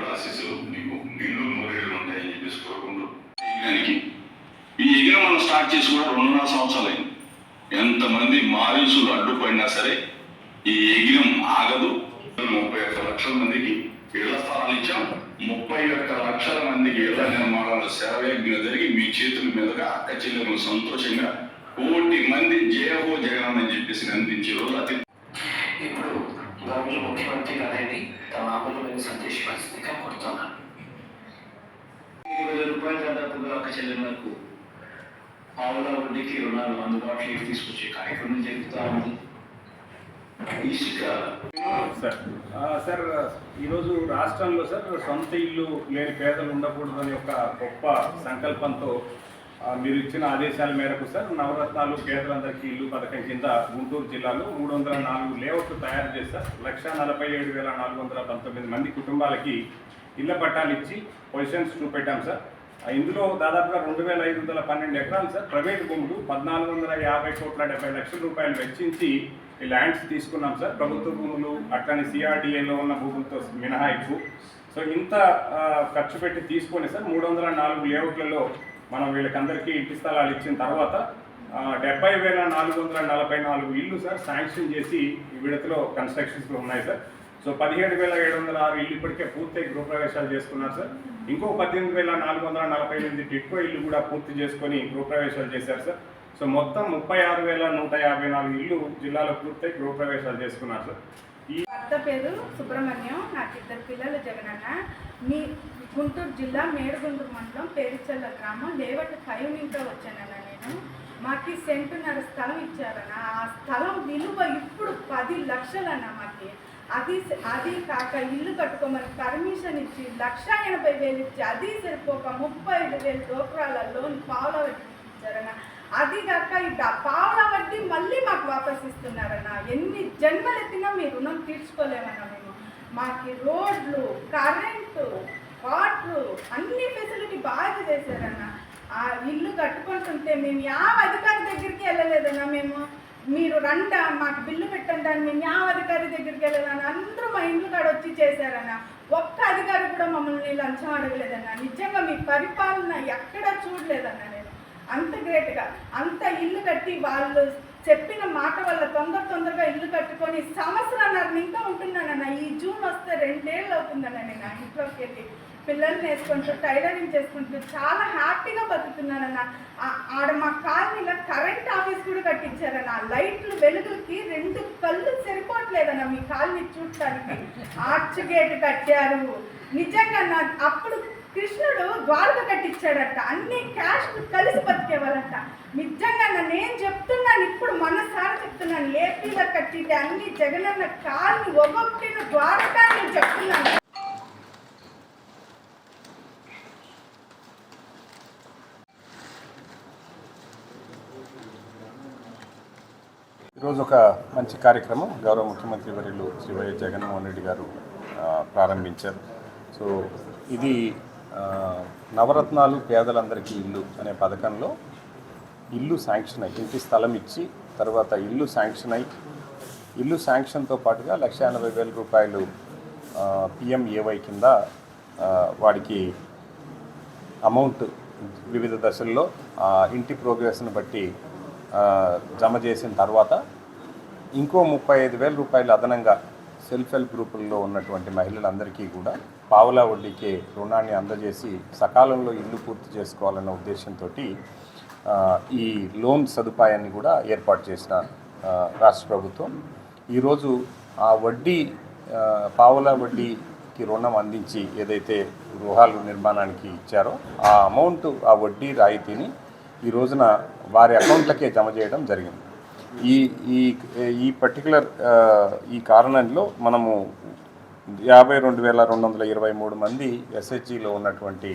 దేవుడు ఆశీస్సులు నీకు నిండు నూరేళ్ళు ఉంటాయని చెప్పేసి కోరుకుంటూ యజ్ఞానికి. ఈ యజ్ఞం మనం స్టార్ట్ చేసి కూడా రెండున్నర సంవత్సరాలైంది. ఎంతమంది మారీసులు అడ్డుపడినా సరే ఈ యజ్ఞం ఆగదు. ముప్పై ఒక్క లక్షల మందికి ఇళ్ళ స్థలాలు ఇచ్చాం. ముప్పై ఒక్క లక్షల మందికి ఇళ్ళ నిర్మాణాల సేవయజ్ఞం జరిగి మీ చేతుల మీదుగా అక్క చెల్లెలు సంతోషంగా కోటి మంది జయహో జగన్ అని చెప్పేసి అందించే రోజు అతి ఇప్పుడు గౌరవ ముఖ్యమంత్రి గారిని తమ అమలుమైన సందేశపరిస్థితిగా కోరుతున్నాను. ఇరవై వేల రూపాయల దాదాపుగా ఒక చెల్లెలకు పావుల వడ్డీకి రుణాలు అందుబాటులోకి తీసుకొచ్చే కార్యక్రమం జరుగుతూ ఉంది? సార్ ఆ, సార్ ఈరోజు రాష్ట్రంలో సార్ సొంత ఇల్లు లేని పేదలు ఉండకూడదని ఒక గొప్ప సంకల్పంతో మీరు ఇచ్చిన ఆదేశాల మేరకు సార్ నవరత్నాలు పేదలందరికీ ఇల్లు పథకం కింద గుంటూరు జిల్లాలో మూడు వందల నాలుగు లేఅవుట్లు తయారు చేశారు లక్ష నలభై ఏడు వేల నాలుగు వందల పంతొమ్మిది మంది కుటుంబాలకి ఇళ్ళ పట్టాలు ఇచ్చి పొజిషన్స్ చూపెట్టాం సార్. ఇందులో దాదాపుగా రెండు వేల ఐదు వందల పన్నెండు ఎకరాలు సార్ ప్రైవేట్ భూములు పద్నాలుగు వందల యాభై కోట్ల డెబ్బై లక్షల రూపాయలు వెచ్చించి ఈ ల్యాండ్స్ తీసుకున్నాం సార్. ప్రభుత్వ భూములు అట్లనే సిఆర్డిఏలో ఉన్న భూములతో మినహాయింపు. సో ఇంత ఖర్చు పెట్టి తీసుకొని సార్ మూడు వందల నాలుగు లేఅవుట్లలో మనం వీళ్ళకందరికీ ఇంటి స్థలాలు ఇచ్చిన తర్వాత డెబ్బై వేల నాలుగు వందల నలభై నాలుగు ఇల్లు సార్ శాంక్షన్ చేసి ఈ విడతలో కన్స్ట్రక్షన్స్లో ఉన్నాయి సార్. సో పదిహేడు వేల ఏడు వందల ఆరు ఇల్లు ఇప్పటికే పూర్తి గృహప్రవేశాలు చేసుకున్నారు సార్. ఇంకో పద్దెనిమిది వేల నాలుగు వందల నలభై ఎనిమిది టిట్కో ఇల్లు కూడా పూర్తి చేసుకొని గృహప్రవేశాలు చేశారు సార్. సో మొత్తం ముప్పై ఆరు వేల నూట యాభై నాలుగు ఇల్లు జిల్లాలో పూర్తయి గృహప్రవేశాలు చేసుకున్నారు సార్. భర్త పేరు సుబ్రహ్మణ్యం నాకు ఇద్దరు పిల్లలు జగనన్న. మీ గుంటూరు జిల్లా మేడుగుంటూరు మండలం పేరుచల్ల గ్రామం. లేవట్ ఫైవ్ నింటో వచ్చానన్న నేను. మాకు సెంటున్నర స్థలం ఇచ్చారన్న. ఆ స్థలం విలువ ఇప్పుడు పది లక్షలన్న మాకు. అది అది కాక ఇల్లు కట్టుకోమని పర్మిషన్ ఇచ్చి లక్ష ఎనభై వేలు ఇచ్చి అది సరిపోక ముప్పై ఐదు వేలు డోక్రాల లోన్ పావుల వడ్డీ ఇచ్చారన్న. అది కాక ఈ డ- పావుల వడ్డీ మళ్ళీ మాకు వాపస్ ఇస్తున్నారన్న ఎన్ని జన్మలెత్తినా మీ రుణం తీర్చుకోలేమన్నా మేము. మాకు రోడ్లు కరెంటు వాటర్ అన్ని ఫెసిలిటీ బాగా చేశారన్న. ఆ ఇల్లు కట్టుకుంటుంటే మేము యావ అధికారి దగ్గరికి వెళ్ళలేదన్నా మేము. మీరు రండ మాకు బిల్లు పెట్టండి అని మేము యావ అధికారి దగ్గరికి వెళ్ళాలని అందరూ మా ఇంట్లో కాడ వచ్చి చేశారన్న. ఒక్క అధికారి కూడా మమ్మల్ని లంచం అడగలేదన్న. నిజంగా మీ పరిపాలన ఎక్కడా చూడలేదన్న నేను. అంత గ్రేట్గా అంత ఇల్లు కట్టి వాళ్ళు చెప్పిన మాట వల్ల తొందర తొందరగా ఇల్లు కట్టుకొని సంవత్సరాలు ఇంకా ఉంటున్నానన్న ఈ జూన్ వస్తే రెండేళ్ళు అవుతుందన్న నేను ఆ ఇంట్లోకి వెళ్ళి పిల్లల్ని వేసుకుంటూ టైలరింగ్ చేసుకుంటూ చాలా హ్యాపీగా బతుకుతున్నానన్న. ఆడ మా కాలనీలో కరెంట్ ఆఫీస్ కూడా కట్టించారన్న. లైట్లు వెలుగులకి రెండు కళ్ళు సరిపోవట్లేదన్న మీ కాలనీ చూడటానికి. ఆర్చ్ గేట్ కట్టారు. నిజంగా నా అప్పుడు కృష్ణుడు ద్వారక కట్టించాడట. అన్ని క్యాష్ కలిసి బతికేవాళ్ళట. నిజంగా నన్ను నేను చెప్తాను చెప్తున్నాను ఏపీలో కట్టితే అన్ని జగనన్న కాల్ని ఒక్కొక్కటిన ద్వారక నేను చెప్తున్నాను. ఈరోజు ఒక మంచి కార్యక్రమం గౌరవ ముఖ్యమంత్రి వర్యులు శ్రీ వైఎస్ జగన్మోహన్ రెడ్డి గారు ప్రారంభించారు. సో ఇది నవరత్నాలు పేదలందరికీ ఇల్లు అనే పథకంలో ఇల్లు శాంక్షన్ అయ్యి ఇంటి స్థలం ఇచ్చి తర్వాత ఇల్లు శాంక్షన్ అయ్యి ఇల్లు శాంక్షన్తో పాటుగా లక్ష ఎనభై వేల రూపాయలు పిఎంఏవై కింద వాడికి అమౌంట్ వివిధ దశల్లో ఇంటి ప్రోగ్రెస్ని బట్టి జమ చేసిన తర్వాత ఇంకో ముప్పై ఐదు వేల రూపాయలు అదనంగా సెల్ఫ్ హెల్ప్ గ్రూపుల్లో ఉన్నటువంటి మహిళలందరికీ కూడా పావులా వడ్డీకే రుణాన్ని అందజేసి సకాలంలో ఇల్లు పూర్తి చేసుకోవాలన్న ఉద్దేశంతో ఈ లోన్ సదుపాయాన్ని కూడా ఏర్పాటు చేసిన రాష్ట్ర ప్రభుత్వం. ఈరోజు ఆ వడ్డీ ఆ, పావులా వడ్డీకి రుణం అందించి ఏదైతే గృహాలు నిర్మాణానికి ఇచ్చారో ఆ అమౌంట్ ఆ వడ్డీ రాయితీని ఈ రోజున వారి అకౌంట్లకే జమ చేయడం జరిగింది. ఈ ఈ ఈ పర్టికులర్ ఈ కారణంలో మనము యాభై రెండు వేల రెండు వందల ఇరవై మూడు మంది ఎస్హెచ్జిలో ఉన్నటువంటి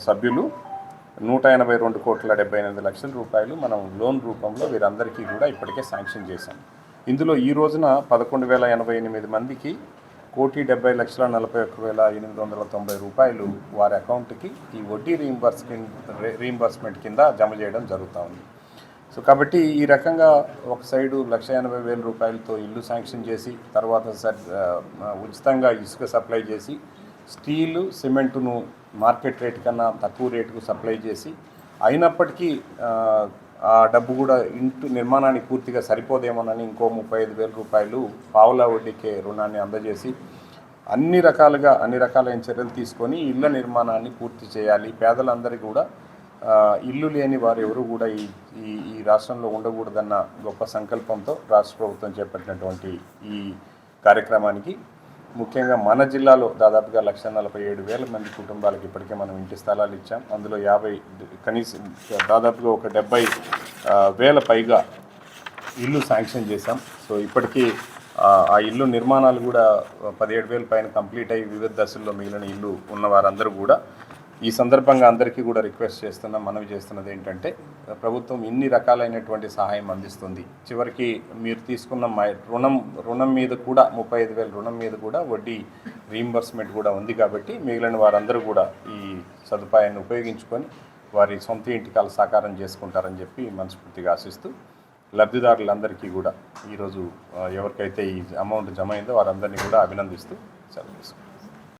సభ్యులు నూట ఎనభై రెండు కోట్ల డెబ్బై ఎనిమిది లక్షల రూపాయలు మనం లోన్ రూపంలో వీరందరికీ కూడా ఇప్పటికే శాంక్షన్ చేశాం. ఇందులో ఈ రోజున పదకొండు వేల ఎనభై ఎనిమిది మందికి కోటి డెబ్బై లక్షల నలభై ఒక్క వేల ఎనిమిది వందల తొంభై రూపాయలు వారి అకౌంట్కి ఈ వడ్డీ రీంబర్స్మెంట్ రీంబర్స్మెంట్ కింద జమ చేయడం జరుగుతూ ఉంది. సో కాబట్టి ఈ రకంగా ఒక సైడు లక్ష ఎనభై వేల రూపాయలతో ఇల్లు శాంక్షన్ చేసి తర్వాత సర్ ఉచితంగా ఇసుక సప్లై చేసి స్టీలు సిమెంటును మార్కెట్ రేట్ కన్నా తక్కువ రేటుకు సప్లై చేసి అయినప్పటికీ ఆ, డబ్బు కూడా ఇంటి నిర్మాణానికి పూర్తిగా సరిపోదేమోనని ఇంకో ముప్పై ఐదు వేల రూపాయలు పావులా వడ్డీకే రుణాన్ని అందజేసి అన్ని రకాలుగా అన్ని రకాలైన చర్యలు తీసుకొని ఇళ్ళ నిర్మాణాన్ని పూర్తి చేయాలి. పేదలందరికీ కూడా ఇల్లు లేని వారు ఎవరు కూడా ఈ ఈ ఈ రాష్ట్రంలో ఉండకూడదన్న గొప్ప సంకల్పంతో రాష్ట్ర ప్రభుత్వం చేపట్టినటువంటి ఈ కార్యక్రమానికి ముఖ్యంగా మన జిల్లాలో దాదాపుగా లక్ష నలభై ఏడు వేల మంది కుటుంబాలకు ఇప్పటికే మనం ఇంటి స్థలాలు ఇచ్చాం. అందులో యాభై కనీసం దాదాపుగా ఒక డెబ్బై వేల పైగా ఇల్లు శాంక్షన్ చేశాం. సో ఇప్పటికీ ఆ, ఆ ఇల్లు నిర్మాణాలు కూడా పదిహేడు వేల పైన కంప్లీట్ అయ్యి వివిధ దశల్లో మిగిలిన ఇల్లు ఉన్న వారందరూ కూడా ఈ సందర్భంగా అందరికీ కూడా రిక్వెస్ట్ చేస్తున్న మనవి చేస్తున్నది ఏంటంటే ప్రభుత్వం ఇన్ని రకాలైనటువంటి సహాయం అందిస్తుంది. చివరికి మీరు తీసుకున్న మై- రుణం రుణం మీద కూడా ముప్పై ఐదు వేల రుణం మీద కూడా వడ్డీ రీంబర్స్మెంట్ కూడా ఉంది కాబట్టి మిగిలిన వారందరూ కూడా ఈ సదుపాయాన్ని ఉపయోగించుకొని వారి సొంత ఇంటికాలు సాకారం చేసుకుంటారని చెప్పి మనస్ఫూర్తిగా ఆశిస్తూ లబ్ధిదారులందరికీ కూడా ఈరోజు ఎవరికైతే ఈ అమౌంట్ జమ అయిందో వారందరినీ కూడా అభినందిస్తూ సెలవు తీసుకుంటాం